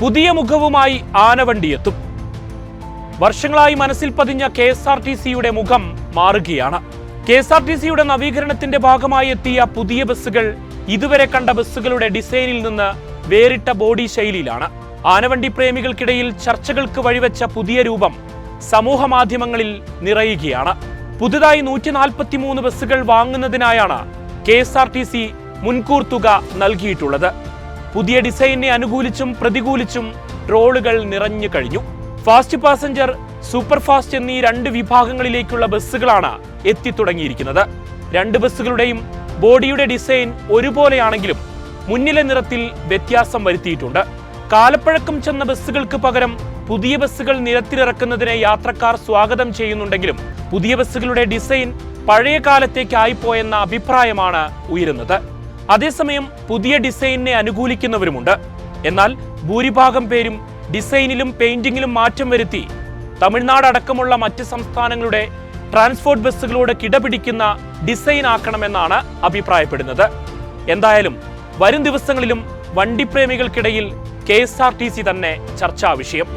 പുതിയ മുഖവുമായി ആനവണ്ടി എത്തും വർഷങ്ങളായി മനസ്സിൽ പതിഞ്ഞ കെ എസ് ആർ ടി സിയുടെ മുഖം മാറുകയാണ്. കെ എസ് ആർ ടി സിയുടെ നവീകരണത്തിന്റെ ഭാഗമായി എത്തിയ പുതിയ ബസ്സുകൾ ഇതുവരെ കണ്ട ബസ്സുകളുടെ ഡിസൈനിൽ നിന്ന് വേറിട്ട ബോഡി ശൈലിയിലാണ്. ആനവണ്ടി പ്രേമികൾക്കിടയിൽ ചർച്ചകൾക്ക് വഴിവെച്ച പുതിയ രൂപം സമൂഹ മാധ്യമങ്ങളിൽ നിറയുകയാണ്. പുതുതായി നൂറ്റി നാൽപ്പത്തി മൂന്ന് ബസ്സുകൾ വാങ്ങുന്നതിനായാണ് K S R T C മുൻകൂർ തുക നൽകിയിട്ടുള്ളത്. പുതിയ ഡിസൈനിനെ അനുകൂലിച്ചും പ്രതികൂലിച്ചും ട്രോളുകൾ നിറഞ്ഞു കഴിഞ്ഞു. ഫാസ്റ്റ് പാസഞ്ചർ സൂപ്പർ ഫാസ്റ്റ് എന്നീ രണ്ട് വിഭാഗങ്ങളിലേക്കുള്ള ബസ്സുകളാണ് എത്തിത്തുടങ്ങിയിരിക്കുന്നത്. രണ്ട് ബസ്സുകളുടെയും ബോഡിയുടെ ഡിസൈൻ ഒരുപോലെയാണെങ്കിലും മുന്നിലെ നിറത്തിൽ വ്യത്യാസം വരുത്തിയിട്ടുണ്ട്. കാലപ്പഴക്കം ചെന്ന ബസ്സുകൾക്ക് പകരം പുതിയ ബസ്സുകൾ നിരത്തിലിറക്കുന്നതിനെ യാത്രക്കാർ സ്വാഗതം ചെയ്യുന്നുണ്ടെങ്കിലും പുതിയ ബസ്സുകളുടെ ഡിസൈൻ പഴയ കാലത്തേക്കായിപ്പോയെന്ന അഭിപ്രായമാണ് ഉയരുന്നത്. അതേസമയം പുതിയ ഡിസൈനിനെ അനുകൂലിക്കുന്നവരുമുണ്ട്. എന്നാൽ ഭൂരിഭാഗം പേരും ഡിസൈനിലും പെയിന്റിങ്ങിലും മാറ്റം വരുത്തി തമിഴ്നാട് അടക്കമുള്ള മറ്റ് സംസ്ഥാനങ്ങളുടെ ട്രാൻസ്പോർട്ട് ബസ്സുകളോട് കിടപിടിക്കുന്ന ഡിസൈൻ ആക്കണമെന്നാണ് അഭിപ്രായപ്പെടുന്നത്. എന്തായാലും വരും ദിവസങ്ങളിലും വണ്ടിപ്രേമികൾക്കിടയിൽ K S R T C തന്നെ ചർച്ചാ വിഷയം.